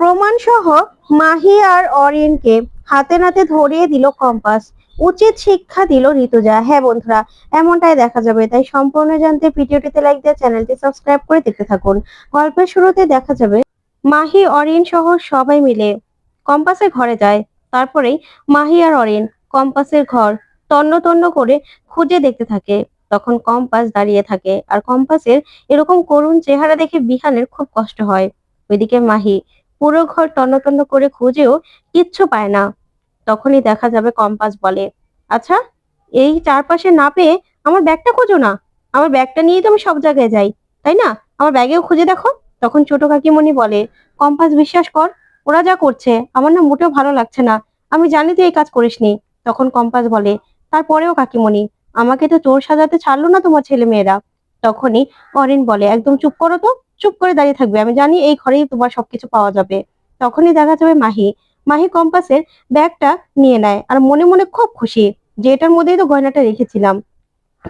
প্রমাণ সহ মাহি আর অরিনকে হাতে নাতে ধরিয়ে দিল কম্পাস। উচিত শিক্ষা দিল ঋতুজা। হ্যাঁ বন্ধুরা, এমনটাই দেখা যাবে। তাই সম্পূর্ণ জানতে ভিডিওটিতে লাইক দিয়ে চ্যানেলটি সাবস্ক্রাইব করে দেখতে থাকুন। গল্পের শুরুতে দেখা যাবে, মাহি, অরিন সহ সবাই মিলে কম্পাসের ঘরে যায়। তারপরেই মাহি আর অরিন কম্পাসের ঘর তন্ন তন্ন করে খুঁজে দেখতে থাকে। তখন কম্পাস দাঁড়িয়ে থাকে আর কম্পাসের এরকম করুণ চেহারা দেখে বিহানের খুব কষ্ট হয়। ওইদিকে মাহি পুরো ঘর তন্ন করে খুঁজেও কিচ্ছু পায় না। তখনই দেখা যাবে কম্পাস বলে আচ্ছা এই চারপাশে না পেয়ে আমার ব্যাগটা খোঁজো না। আমার ব্যাগটা নিয়েই তো আমি সব জায়গায় যাই, তাই না? আমার ব্যাগেও খুঁজে দেখো। তখন ছোট কাকিমণি বলে, কম্পাস, বিশ্বাস কর, ওরা যা করছে, আমার না মোটেও ভালো লাগছে না। আমি জানি তুই এই কাজ করিসনি। তখন কম্পাস বলে, তারপরেও কাকিমণি, আমাকে তো চোর সাজাতে ছাড়লো না তোমার ছেলে মেয়েরা তখনই অরিন বলে, একদম চুপ করো তো। চুপ করে দাঁড়িয়ে থাকবে। আমি জানি এই ঘরেই তোমার সবকিছু পাওয়া যাবে। তখনই দেখা যাবে মাহি। মাহি কম্পাসের ব্যাগটা নিয়ে নেয় আর মনে মনে খুব খুশি যে এটার মধ্যেই তো গয়নাটা রেখেছিলাম।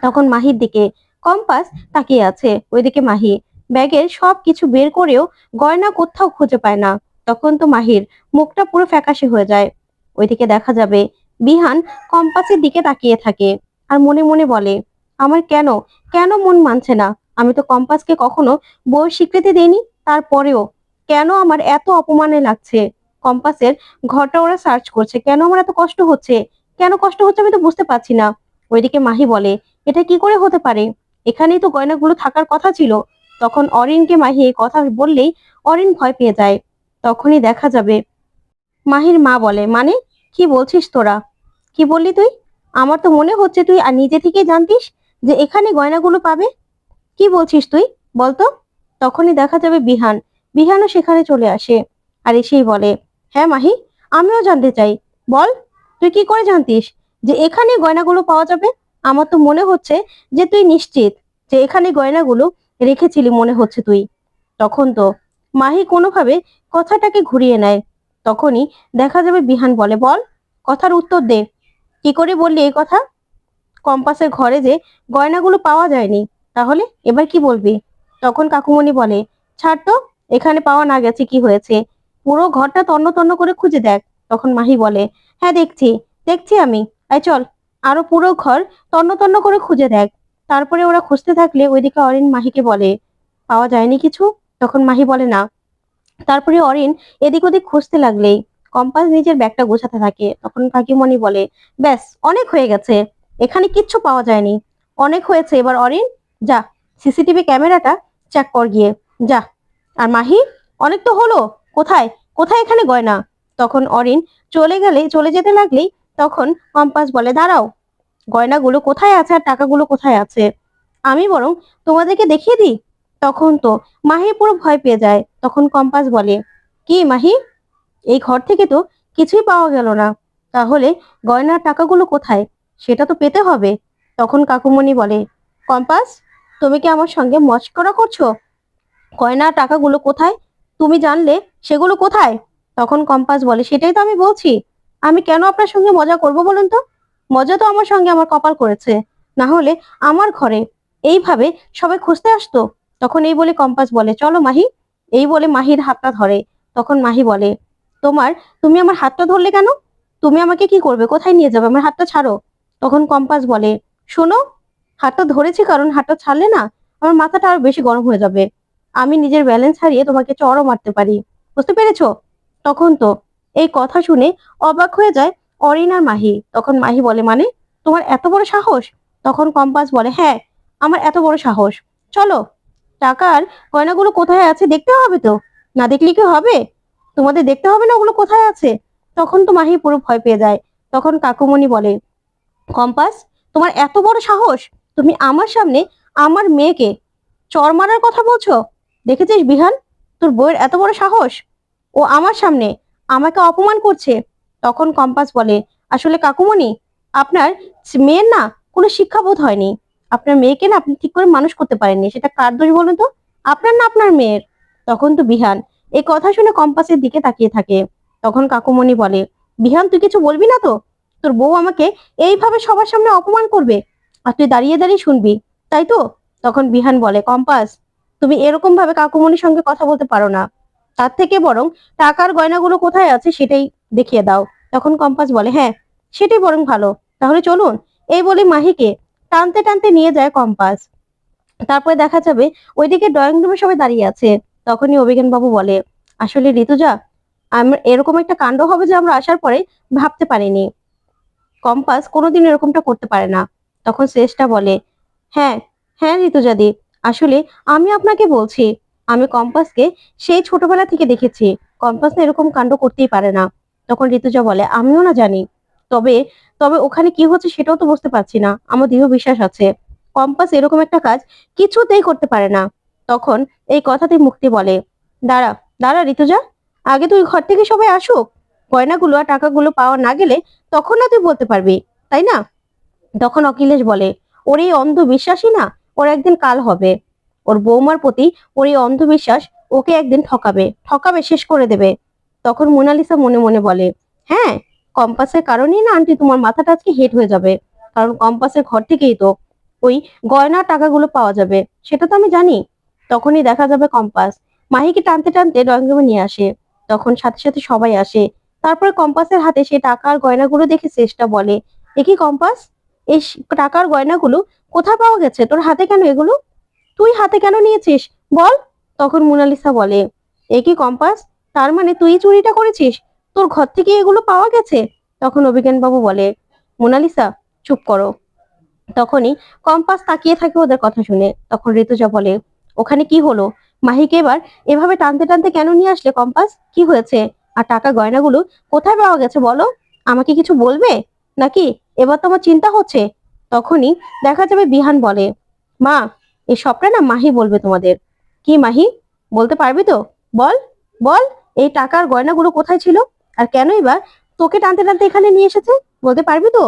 তখন মাহির দিকে কম্পাস তাকিয়ে আছে। ওইদিকে মাহি, ব্যাগের সব কিছু বের করেও গয়না কোথাও খুঁজে পায় না। তখন তো মাহির মুখটা পুরো ফ্যাকাশে হয়ে যায়। ওইদিকে দেখা যাবে বিহান কম্পাসের দিকে তাকিয়ে থাকে আর মনে মনে বলে, আমার কেন? কেন মন মানছে না? আমি তো কম্পাসকে কখনো বউর স্বীকৃতি দিইনি, তারপরেও কেন আমার এত অপমানে লাগছে? কম্পাসের ঘরটা ওরা সার্চ করছে, কেন আমার এত কষ্ট হচ্ছে? কেন কষ্ট হচ্ছে আমি তো বুঝতে পারছি না। ওইদিকে মাহি বলে, এটা কি করে হতে পারে? এখানেই তো গয়নাগুলো থাকার কথা ছিল। তখন অরিনকে মাহি এই কথা বললেই অরিন ভয় পেয়ে যায়। তখনই দেখা যাবে। মাহির মা বলে মানে? কি বলছিস তোরা? কি বললি তুই? আমার তো মনে হচ্ছে তুই আর নিজে থেকেই জানতিস যে এখানে গয়নাগুলো পাবে? কি বলছিস তুই? বলতো। তখনই দেখা যাবে বিহান। বিহানও সেখানে চলে আসে আর এসেই বলে হ্যাঁ মাহি, আমিও জানতে চাই। বল, তুই কি করে জানতিস যে এখানে গয়নাগুলো পাওয়া যাবে? আমার তো মনে হচ্ছে যে তুই নিশ্চিত যে এখানে গয়নাগুলো রেখেছিলি মনে হচ্ছে তুই। তখন তো মাহি কোনোভাবে কথাটাকে ঘুরিয়ে নেয়। তখনই দেখা যাবে বিহান বলে, বল, কথার উত্তর দে। কি করে বললি এই কথা? কম্পাসের ঘরে যে গয়নাগুলো পাওয়া যায়নি। তাহলে এবার কি বলবি? তখন কাকুমণি বলে, ছাড় তো, এখানে পাওয়া না গেছে কি হয়েছে? পুরো ঘরটা তন্ন তন্ন করে খুঁজে দেখ। তখন মাহি বলে হ্যাঁ দেখছি দেখছি আমি। আয় চল, আরও পুরো ঘর তন্ন তন্ন করে খুঁজে দেখ। তারপরে ওরা খুঁজতে থাকলে ওইদিকে অরিন মাহিকে বলে, পাওয়া যায়নি কিছু? তখন মাহি বলে, না। তারপরে অরিন এদিক ওদিক খুঁজতে লাগলেই কম্পাস নিজের ব্যাগটা গোছাতে থাকে। তখন কাকিমণি বলে, ব্যাস, অনেক হয়ে গেছে। এখানে কিচ্ছু পাওয়া যায়নি। অনেক হয়েছে। এবার অরিন যা, সিসিটিভি ক্যামেরাটা চেক কর গিয়ে। যা, আর মাহি, অনেক তো হলো, কোথায়? কোথায় এখানে গয়না? তখন অরিন চলে গেলে, চলে যেতে লাগলেই তখন কম্পাস বলে, দাঁড়াও, গয়নাগুলো কোথায় আছে আর টাকাগুলো কোথায় আছে? আমি বরং তোমাদেরকে দেখিয়ে দিই। তখন তো মাহি পুরো ভয় পেয়ে যায়। তখন কম্পাস বলে, কি মাহি? এই ঘর থেকে তো কিছুই পাওয়া গেল না। তাহলে গয়নার টাকাগুলো কোথায়? সেটা তো পেতে হবে। তখন কাকুমণি বলে, কম্পাস তুমি কি আমার সঙ্গে মস্করা করছ? গয়নার টাকাগুলো কোথায়? তুমি জানলে সেগুলো কোথায়? তখন কম্পাস বলে, সেটাই তো আমি বলছি। আমি কেন আপনার সঙ্গে মজা করব বলুন তো? মজা তো আমার সঙ্গে আমার কপাল করেছে। না হলে আমার ঘরে এইভাবে সবাই খুঁজতে আসতো? তখন এই বলে কম্পাস বলে, চলো মাহি। এই বলে মাহির হাতটা ধরে। তখন মাহি বলে, তোমার, তুমি আমার হাতটা ধরলে কেন? তুমি আমাকে কি করবে? কোথায় নিয়ে যাবে? আমার হাতটা ছাড়ো। তখন কম্পাস বলে, শোনো হাতটা ধরেছি কারণ হাতটা ছাড়লে না আমার মাথাটা আরও বেশি গরম হয়ে যাবে। আমি নিজের ব্যালেন্স হারিয়ে তোমাকে চড়ও মারতে পারি। বুঝতে পেরেছ? তখন তো এই কথা শুনে অবাক হয়ে যায় অরিন আর মাহি। তখন মাহি বলে মানে তোমার এত বড় সাহস? তখন কম্পাস বলে হ্যাঁ আমার এত বড় সাহস। চলো, টাকার গয়নাগুলো কোথায় আছে দেখতে হবে তো? না দেখলে কি হবে? তোমাদের দেখতে হবে না ওগুলো কোথায় আছে? তখন তো মাহি পুরো ভয় পেয়ে যায়। তখন কাকুমণি বলে, কম্পাস, তোমার এত বড় সাহস? তুমি আমার সামনে আমার মেয়েকে চর মারার কথা বলছো? দেখেছিস বিহান? তোর বউয়ের এত বড় সাহস? ও আমার সামনে আমাকে অপমান করছে। তখন কম্পাস বলে, আসলে কাকুমণি, আপনার মেয়ের না কোনো শিক্ষাবোধ হয়নি। আপনার মেয়েকে না আপনি ঠিক করে মানুষ করতে পারেননি। সেটা কার দোষ বলুন তো? আপনার না আপনার মেয়ের? তখন তো বিহান এই কথা শুনে কম্পাসের দিকে তাকিয়ে থাকে। তখন কাকুমণি বলে, বিহান, তুই কিছু বলবি না তো? তোর বউ আমাকে এইভাবে সবার সামনে অপমান করবে। আর তুই দাঁড়িয়ে দাঁড়িয়ে শুনবি, তাই তো? তখন বিহান বলে, কম্পাস, তুমি এরকম ভাবে কাকুমণির সঙ্গে কথা বলতে পারো না। তার থেকে বরং টাকার গয়নাগুলো কোথায় আছে সেটাই দেখিয়ে দাও। তখন কম্পাস বলে হ্যাঁ সেটাই বরং ভালো। তাহলে চলুন, এই বলে মাহিকে টানতে টানতে নিয়ে যায় কম্পাস। তারপরে দেখা যাবে ওইদিকে ড্রয়িং রুমে সবাই দাঁড়িয়ে আছে। তখনই অভিজ্ঞান বাবু বলে, আসলে ঋতুজা আমরা এরকম একটা কাণ্ড হবে যে আমরা আসার পরে ভাবতে পারিনি। কম্পাস কোনোদিন এরকমটা করতে পারে না। তখন শেষটা বলে হ্যাঁ হ্যাঁ ঋতুজাদি, আসলে আমি আপনাকে বলছি, আমি কম্পাসকে সেই ছোটবেলা থেকে দেখেছি, কম্পাস না এরকম কাণ্ড করতেই পারে না। তখন ঋতুজা বলে, আমিও না জানি, তবে তবে ওখানে কি হচ্ছে সেটাও তো বুঝতে পারছি না, আমার দৃঢ় বিশ্বাস আছে, কম্পাস এরকম একটা কাজ কিছুতেই করতে পারে না। তখন এই কথাতে মুক্তি বলে, দাঁড়া দাঁড়া ঋতুজা, আগে তুই ঘর থেকে সবাই আসুক, গয়নাগুলো আর টাকাগুলো পাওয়া না গেলে তখন না তুই বলতে পারবি, তাই না? তখন অখিলেশ বলে, ওর এই অন্ধবিশ্বাসই না? ওর একদিন কাল হবে। ওর বৌমার প্রতি ওর এই অন্ধবিশ্বাস ওকে একদিন ঠকাবে ঠকাবে, শেষ করে দেবে। তখন মোনালিসা মনে মনে বলে হ্যাঁ কম্পাসের কারণেই না আন্টি তোমার মাথাটা আজকে হেট হয়ে যাবে। কারণ কম্পাসের ঘর থেকেই তো ওই গয়না টাকাগুলো পাওয়া যাবে, সেটা তো আমি জানি। তখনই দেখা যাবে কম্পাস, মাহিকে টানতে টানতে ড্রয়িং নিয়ে আসে। তখন সাথে সাথে সবাই আসে। তারপরে কম্পাসের হাতে সে টাকা আর গয়নাগুলো দেখে শেষটা বলে, এ কি কম্পাস? এই টাকার গয়নাগুলো কোথায় পাওয়া গেছে? তোর হাতে কেন এগুলো? তুই হাতে কেন নিয়েছিস? বল। তখন মোনালিসা বলে, এ কি কম্পাস? তার মানে তুই চুরিটা করেছিস? তোর ঘর থেকে এগুলো পাওয়া গেছে? তখন অভিজ্ঞান বাবু বলে, মোনালিসা, চুপ করো। তখনই কম্পাস তাকিয়ে থাকে ওদের কথা শুনে। তখন ঋতুজা বলে, ওখানে কি হলো? মাহিকে এবার এভাবে টানতে টানতে কেন নিয়ে আসলে কম্পাস? কি হয়েছে? আর টাকা গয়নাগুলো কোথায় পাওয়া গেছে বলো? আমাকে কিছু বলবে? নাকি এবার তো আমার চিন্তা হচ্ছে? তখনই দেখা যাবে বিহান বলে, মা, এই সবটা না মাহি বলবে তোমাদের। কি মাহি? বলতে পারবি তো? বল বল, এই টাকার গয়নাগুলো কোথায় ছিল? আর কেনই বা তোকে টানতে টানতে এখানে নিয়ে এসেছে? বলতে পারবি তো?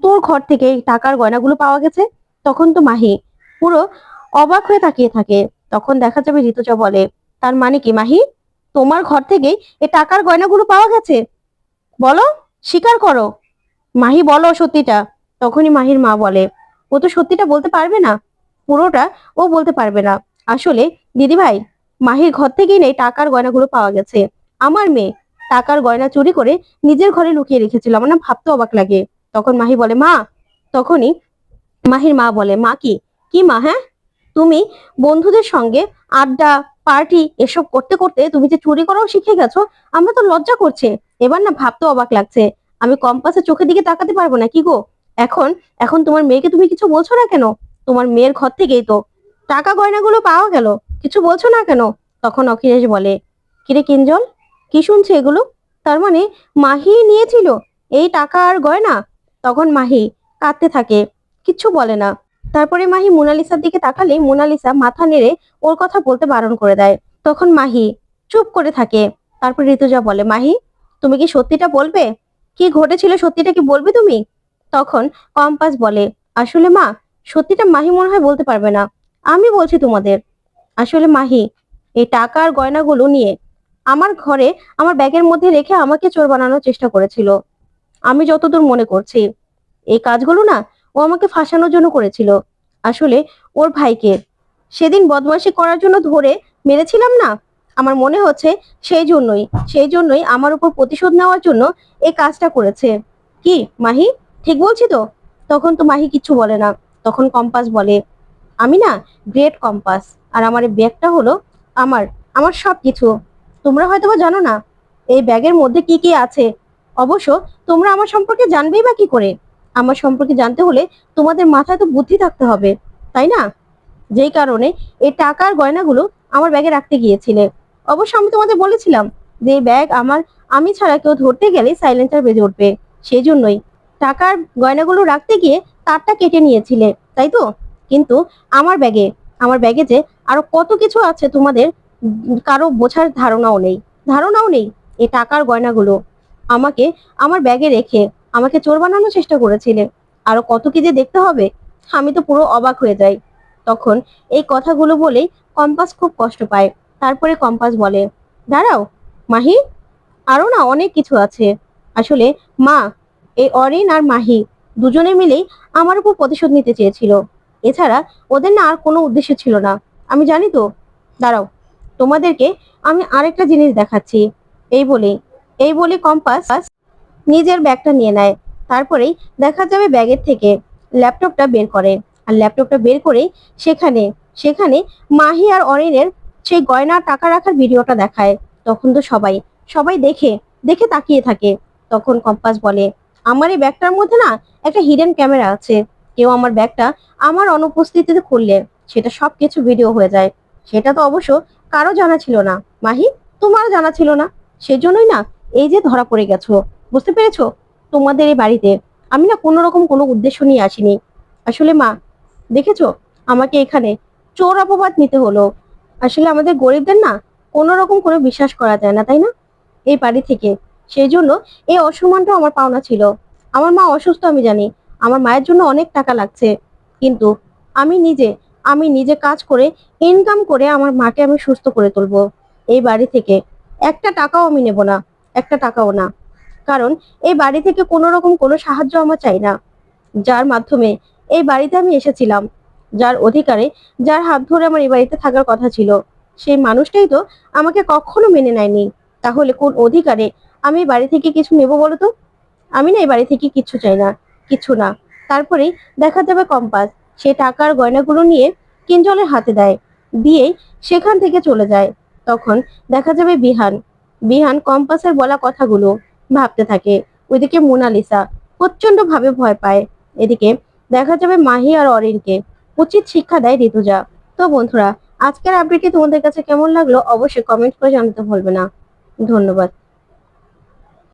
তোর ঘর থেকে এই টাকার গয়নাগুলো পাওয়া গেছে? তখন তো মাহি পুরো অবাক হয়ে তাকিয়ে থাকে। তখন দেখা যাবে ঋতুজা বলে, তার মানে কি মাহি? তোমার ঘর থেকেই এই টাকার গয়নাগুলো পাওয়া গেছে? বলো, স্বীকার করো। মাহি বলো সত্যিটা, তখনই মাহির মা বলে, ও তো সত্যিটা বলতে পারবে না। পুরোটা ও বলতে পারবে না। আসলে দিদি ভাই মাহির ঘর থেকেই নেই টাকার গয়নাগুলো পাওয়া গেছে। আমার মেয়ে টাকার গয়না চুরি করে নিজের ঘরে লুকিয়ে রেখেছিল, আমার না ভাবতে অবাক লাগে। তখন মাহি বলে, মা! তখনই মাহির মা বলে, মা কি? কি মা হ্যাঁ? তুমি বন্ধুদের সঙ্গে আড্ডা, পার্টি এসব করতে করতে তুমি যে চুরি করাও শিখে গেছো, আমরা তো লজ্জা করছে। এবার না ভাবতে অবাক লাগছে। আমি কম্পাসের চোখের দিকে তাকাতে পারব না, কি গো? এখন এখন তোমার মেয়েকে তুমি কিছু বলছো না কেন? তোমার মেয়ের ঘর থেকেই তো। টাকা গয়নাগুলো পাওয়া গেল, কিছু বলছো না কেন? তখন অখিলেশ বলে, কিরে কিঞ্জল কি শুনছে এগুলো? তার মানে মাহি নিয়েছিল এই টাকা আর গয়না? তখন মাহি কাঁদতে থাকে, কিচ্ছু বলে না। তারপরে মাহি মোনালিসার দিকে তাকালে মোনালিসা মাথা নেড়ে ওর কথা বলতে বারণ করে দেয়। তখন মাহি চুপ করে থাকে। তারপর ঋতুজা বলে, মাহি, তুমি কি সত্যিটা বলবে? কি ঘটেছিল সত্যিটা কি বলবে তুমি? তখন কম্পাস বলে, আসলে মা, সত্যিটা মাহি মনে হয় বলতে পারবে না। আমি বলছি তোমাদের। আসলে মাহি, এই টাকা আর গয়নাগুলো নিয়ে আমার ঘরে আমার ব্যাগের মধ্যে রেখে আমাকে চোর বানানোর চেষ্টা করেছিল। আমি যতদূর মনে করছি, এই কাজগুলো না ও আমাকে ফাঁসানোর জন্য করেছিল। আসলে ওর ভাইকে সেদিন বদমাশি করার জন্য ধরে মেরেছিলাম না? আমার মনে হচ্ছে সেই জন্যই সেই জন্যই আমার উপর প্রতিশোধ নেওয়ার জন্য এই কাজটা করেছে। কি, মাহি? ঠিক বলছি তো? তখন তো মাহি কিছু বলে না। তখন কম্পাস বলে, আমি না গ্রেট কম্পাস, আর আমার এই ব্যাগটা হলো আমার আমার সব কিছু তোমরা হয়তো বা জানো না, এই ব্যাগের মধ্যে কি কি আছে? অবশ্য তোমরা আমার সম্পর্কে জানবেই বা কি করে? আমার সম্পর্কে জানতে হলে তোমাদের মাথায় তো বুদ্ধি থাকতে হবে, তাই না? যেই কারণে এই টাকার গয়নাগুলো আমার ব্যাগে রাখতে গিয়েছিলে। অবশ্য আমি তোমাদের বলেছিলাম যে ব্যাগ আমার, আমি ছাড়া কেউ ধরতে গেলে সাইলেন্সার বেজে উঠবে। সেই জন্যই টাকার গয়নাগুলো রাখতে গিয়ে তারটা কেটে নিয়েছিলে, তাই তো? কিন্তু আমার ব্যাগে আমার ব্যাগে যে আরও কত কিছু আছে তোমাদের কারও বোঝার ধারণাও নেই। ধারণাও নেই এই টাকার গয়নাগুলো। আমাকে, আমার ব্যাগে রেখে আমাকে চোর বানানোর চেষ্টা করেছিলে। আরও কত কি যে দেখতে হবে, আমি তো পুরো অবাক হয়ে যাই। তখন এই কথাগুলো বলেই কম্পাস খুব কষ্ট পায়। তারপরে কম্পাস বলে, দাঁড়াও, মাহি, আরও না অনেক কিছু আছে। আসলে মা, এই অরিন আর মাহি দুজনে মিলেই আমার উপর প্রতিশোধ নিতে চেয়েছিল। এছাড়া ওদের না আর কোনো উদ্দেশ্য ছিল না। আমি জানি তো। দাঁড়াও, তোমাদেরকে আমি আরেকটা জিনিস দেখাচ্ছি। এই বলে এই বলে কম্পাস নিজের ব্যাগটা নিয়ে নেয়। তারপরেই দেখা যাবে ব্যাগের থেকে ল্যাপটপটা বের করে। আর ল্যাপটপটা বের করে সেখানে সেখানে মাহি আর অরিনের সেই গয়না টাকা রাখার ভিডিওটা দেখায়। তখন তো সবাই সবাই দেখে দেখে তাকিয়ে থাকে। তখন কম্পাস বলে, আমার এই ব্যাগটার মধ্যে না একটা হিডেন ক্যামেরা আছে। কেউ আমার ব্যাগটা আমার অনুপস্থিতিতে খুললে সেটা সব কিছু ভিডিও হয়ে যায়। সেটা তো অবশ্য কারও জানা ছিল না। মাহি, তোমারও জানা ছিল না। সেজন্যই না এই যে ধরা পড়ে গেছো। বুঝতে পেরেছ? তোমাদের এই বাড়িতে আমি না কোনো রকম কোনো উদ্দেশ্য নিয়ে আসিনি। আসলে মা, দেখেছ? আমাকে এখানে চোর অপবাদ নিতে হলো। আসলে আমাদের গরিবদের না কোনো রকম কোনো বিশ্বাস করা যায় না, তাই না? এই বাড়ি থেকে। সেই জন্য এই অসম্মানটাও আমার পাওনা ছিল। আমার মা অসুস্থ, আমি জানি। আমার মায়ের জন্য অনেক টাকা লাগছে। কিন্তু আমি নিজে আমি নিজে কাজ করে ইনকাম করে আমার মাকে আমি সুস্থ করে তুলবো। এই বাড়ি থেকে একটা টাকাও আমি নেব না, একটা টাকাও না। কারণ এই বাড়ি থেকে কোনো রকম কোনো সাহায্য আমার চাই না। যার মাধ্যমে এই বাড়িতে আমি এসেছিলাম। যার অধিকারে, যার হাত ধরে আমার এই বাড়িতে থাকার কথা ছিল। সেই মানুষটাই তো আমাকে কখনো মেনে নেয়নি। তাহলে কোন অধিকারে আমি বাড়ি থেকে কিছু নেব বলো তো? আমি না এই বাড়ি থেকে কিচ্ছু চাই না, কিছু না। তারপরেই দেখা যাবে কম্পাস। সে টাকার গয়নাগুলো নিয়ে কিঞ্জলের হাতে দেয় দিয়েই সেখান থেকে চলে যায়। তখন দেখা যাবে বিহান। বিহান কম্পাসের বলা কথাগুলো ভাবতে থাকে। ওইদিকে মোনালিসা প্রচণ্ড ভাবে ভয় পায়। এদিকে দেখা যাবে মাহি আর অরিনকে। উচিত শিক্ষা দেয় ঋতুজা। তো বন্ধুরা, আজকের আপডেটটি তোমাদের কাছে কেমন লাগল অবশ্যই কমেন্ট করে জানাতে ভুলবে না। ধন্যবাদ।